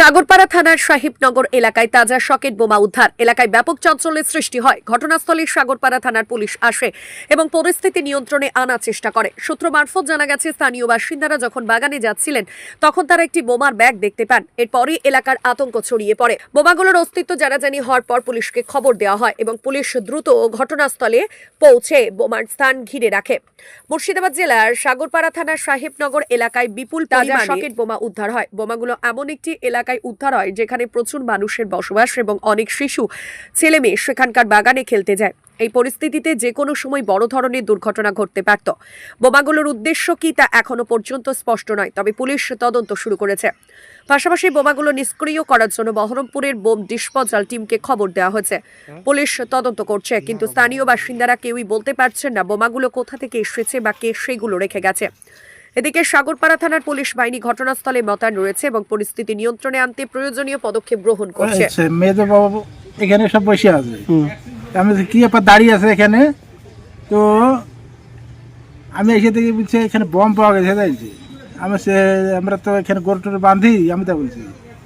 সাগরপাড়া থানার সাহিবনগর এলাকায় তাজা সকেট বোমা উদ্ধার। এলাকায় ব্যাপক চাঞ্চল্যের সৃষ্টি হয়। ঘটনাস্থলে সাগরপাড়া থানার পুলিশ আসে এবং পরিস্থিতি নিয়ন্ত্রণে আনার চেষ্টা করে। সূত্র মারফত জানা গেছে স্থানীয় বাসিন্দারা যখন বাগানে যাচ্ছিলেন তখন তারা একটি বোমার ব্যাগ দেখতে পান। এরপরই এলাকার আতঙ্ক ছড়িয়ে পড়ে। বোমাগুলোর অস্তিত্ব জানাজানি হওয়ার পর পুলিশকে খবর দেওয়া হয় এবং পুলিশ দ্রুত ঘটনাস্থলে পৌঁছে বোমার স্থান ঘিরে রাখে। মুর্শিদাবাদ জেলার সাগরপাড়া থানার সাহেবনগর এলাকায় বিপুল তাজা সকেট বোমা উদ্ধার হয়। বোমাগুলো এমন একটি এলাকায় উদ্ধার হয়, যেখানে প্রচুর মানুষের বসবাস এবং অনেক শিশু ছেলে মেয়ে সেখানকার বাগানে খেলতে যায়। এই পরিস্থিতিতে যে কোনো সময় বড় ধরনের দুর্ঘটনা ঘটতে পারত। বোমাগুলোর উদ্দেশ্য কি তা এখনও পর্যন্ত স্পষ্ট নয়, তবে পুলিশ তদন্ত শুরু করেছে। পাশাপাশি বোমাগুলো নিষ্ক্রিয় করার জন্য বহরমপুরের বোম ডিসপোজাল টিমকে খবর দেওয়া হয়েছে। পুলিশ তদন্ত করছে, কিন্তু স্থানীয় বাসিন্দারা কেউই বলতে পারছেন না বোমাগুলো কোথা থেকে এসেছে বা কে সেগুলো রেখে গেছে। এদিকে সাগরপাড়া থানার পুলিশ বাহিনী ঘটনাস্থলে মোতায়েন রয়েছে এবং পরিস্থিতি নিয়ন্ত্রণে আনতে প্রয়োজনীয় পদক্ষেপ গ্রহণ করছে। মেয়েদের বাবু এখানে সব বসে আছে। আমি কি ব্যাপার দাঁড়িয়ে আছে এখানে? তো আমি এসে থেকে বলছি এখানে বম পাওয়া গেছে তাইছি আমি সে আমরা তো এখানে গরু টরু বাঁধি আমি তা বলছি।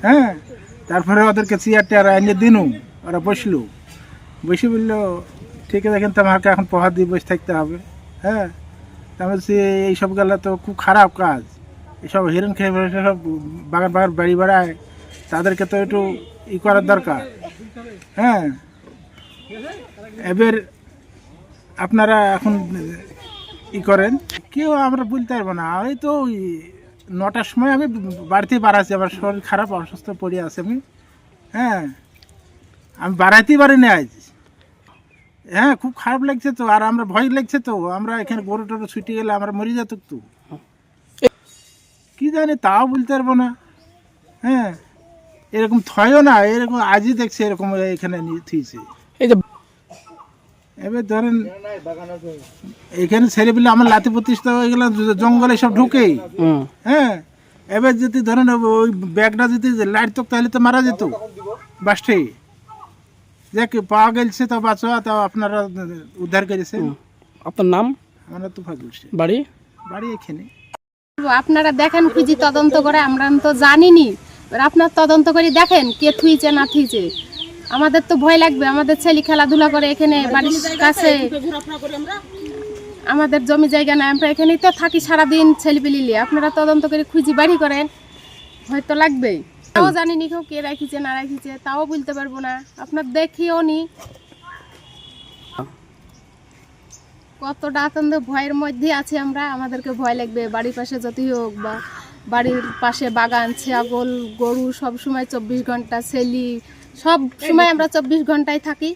হ্যাঁ? তারপরে ওদেরকে চেয়ার টেয়ার এনে দিনু ওরা বসল। বসে বলল ঠিক আছে এখানে তো আমাকে এখন প্রহার দিয়ে বসে থাকতে হবে। হ্যাঁ? আমি বলছি এইসব গেলে তো খুব খারাপ কাজ। এসব হিরণ খেয়ে সব বাগান বাগান বাড়ি বেড়ায়। তাদেরকে তো একটু ই করার দরকার। হ্যাঁ। এবার আপনারা এখন ই করেন। কেউ আমরা বলতে পারব না। ওই তো ওই নটার সময় আমি বাড়িতে বাড়াচ্ছি। আমার শরীর খারাপ, অসুস্থ পড়ে আছে আমি। হ্যাঁ। আমি বাড়াইতেই পারিনি আজ। হ্যাঁ খুব খারাপ লাগছে তো আর আমরা ভয় লাগছে তো আমরা এখানে গরু টরু ছুটে গেলে আমরা মরে যেত তো। কি জানি তাও বলতে পারব না। হ্যাঁ এরকম থয়ও না এরকম আজই দেখছি এরকম এখানে নিয়ে এই যে এবার ধরেন এখানে ছেড়ে পেলে আমার লাতি প্রতিষ্ঠা হয়ে গেলে জঙ্গলে সব হুম, হ্যাঁ এবার যদি ধরেন ওই ব্যাগটা যদি লাইট তো তাহলে তো মারা যেত। বাসটে দেখ পাওয়া গেছে তো বাঁচা তাও আপনারা উদ্ধার করেছেন। আপনার নাম? আমরা তো ফাজল বাড়ি? বাড়ি এখানে। আপনারা দেখেন খুঁজি তদন্ত করে আমরা তো জানিনি। এবার আপনার তদন্ত করে দেখেন কে থুইছে না থুইছে। আমাদের তো ভয় লাগবে আমাদের ছেলে খেলাধুলা করে এখানে বাড়ির কাছে। আমাদের জমি জায়গা নাই আমরা এখানেই তো থাকি সারাদিন ছেলে পেলিলে আপনারা তদন্ত করে খুঁজি বাড়ি করেন হয়তো লাগবেই। তাও জানি নি কে রাখিছে না রাখিছে তাও বলতে পারব না। আপনার দেখিও নি। কতটা আতন্দ ভয়ের মধ্যে আছে আমরা। আমাদেরকে ভয় লাগবে বাড়ির পাশে যতই হোক বা বাড়ির পাশে বাগান ছাগল গরু সব সময় চব্বিশ ঘণ্টা ছেলি সব সময় আমরা চব্বিশ ঘন্টায় থাকি।